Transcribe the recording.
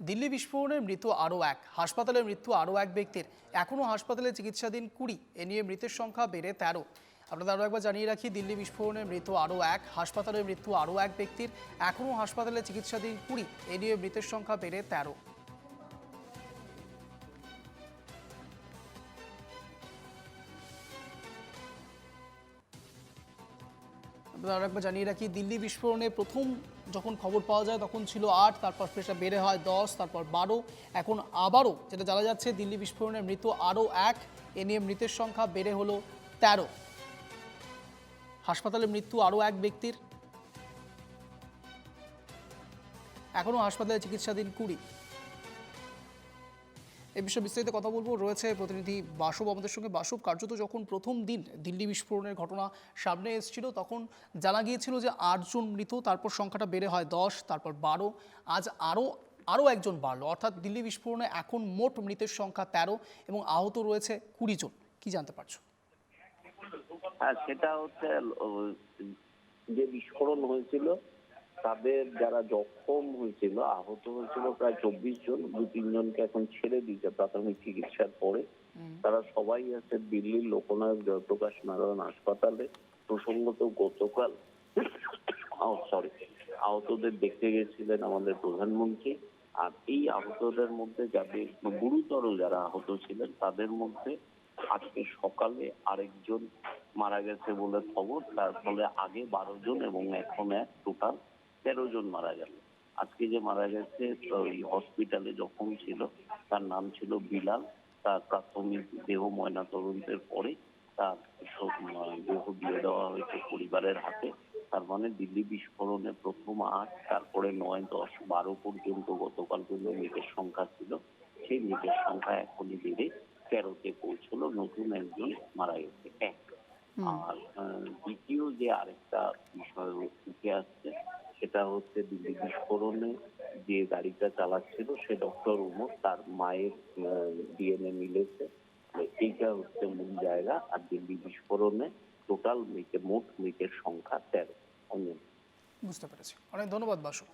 দিল্লি বিস্ফোরণে মৃত্যু আরও এক, হাসপাতালে মৃত্যু আরও এক ব্যক্তির। এখনও হাসপাতালে চিকিৎসাধীন কুড়ি, এ নিয়ে মৃতের সংখ্যা বেড়ে তেরো। আপনাদের আরও একবার জানিয়ে রাখি, দিল্লি বিস্ফোরণে মৃত্যু আরও এক, হাসপাতালে মৃত্যু আরও এক ব্যক্তির। এখনও হাসপাতালে চিকিৎসাধীন কুড়ি, এ নিয়ে মৃতের সংখ্যা বেড়ে তেরো। আপনাদের আরও একবার জানিয়ে রাখি, দিল্লি বিস্ফোরণে প্রথম যখন খবর পাওয়া যায় তখন ছিল আট, তারপর সেটা বেড়ে হয় দশ, তারপর বারো, এখন আবারও যেটা জানা যাচ্ছে, দিল্লি বিস্ফোরণে মৃত আরও এক, এ নিয়ে মৃতের সংখ্যা বেড়ে হলো তেরো। হাসপাতালে মৃত্যু আরও এক ব্যক্তির। এখনও হাসপাতালে চিকিৎসাধীন কুড়ি। এ বিষয়ে বিস্তারিত কথা বলব। রয়েছে প্রতিনিধি বাসব, আমাদের সঙ্গে বাসব। কার্যত যখন প্রথম দিন দিল্লি বিস্ফোরণের ঘটনা সামনে এসেছিল, তখন জানা গিয়েছিল যে আটজন মৃত, তারপর সংখ্যাটা বেড়ে হয় দশ, তারপর বারো। আজ আরও আরও একজন বাড়লো। অর্থাৎ দিল্লি বিস্ফোরণে এখন মোট মৃতের সংখ্যা তেরো এবং আহত রয়েছে কুড়ি জন। কি জানতে পারছ? হ্যাঁ সেটা হচ্ছে যে বিস্ফোরণ হয়েছিল তাদের যারা জখম হয়েছিল আহত হয়েছিল প্রায় চব্বিশ জন দু তিনজনকে এখন ছেড়ে দিয়েছে প্রাথমিক চিকিৎসার পরে। তারা সবাই আছে দিল্লির লোকনায়ক জয়প্রকাশ নারায়ণ হাসপাতালে। প্রসঙ্গত গতকাল সরি আহতদের দেখতে গেছিলেন আমাদের প্রধানমন্ত্রী। আর এই আহতদের মধ্যে যাদের গুরুতর যারা আহত ছিলেন তাদের মধ্যে আজকে সকালে আরেকজন মারা গেছে বলে খবর। তার ফলে আগে বারো জন এবং এখন এক টোটাল। তেরো জন মারা গেল। আজকে যে মারা গেছে ওই হসপিটালে জখম ছিল। তার নাম ছিল বিলাল। তার প্রাথমিক দেহ ময়না তদন্তের পরে তার দেহ দিয়ে দেওয়া হয়েছে পরিবারের হাতে। তার মানে দিল্লি বিস্ফোরণে প্রথম আট তারপরে নয় দশ বারো পর্যন্ত গতকাল পর্যন্ত মৃতের সংখ্যা ছিল। সেই মৃতের সংখ্যা এখনই বেড়ে তেরোতে পৌঁছলো। নতুন একজন মারা গেছে এক। আর দ্বিতীয় যে আরেকটা বিষয় উঠে আসছে সেটা হচ্ছে দিল্লি বিস্ফোরণে যে গাড়িটা চালাচ্ছিল, সে ডক্টর উমর তার মায়ের ডিএনএ মিলেছে। এইটা হচ্ছে মূল জায়গা। আর দিল্লি বিস্ফোরণে টোটাল মৃতের মোট মৃতের সংখ্যা তেরো। বুঝতে পেরেছি। অনেক ধন্যবাদ বাসু।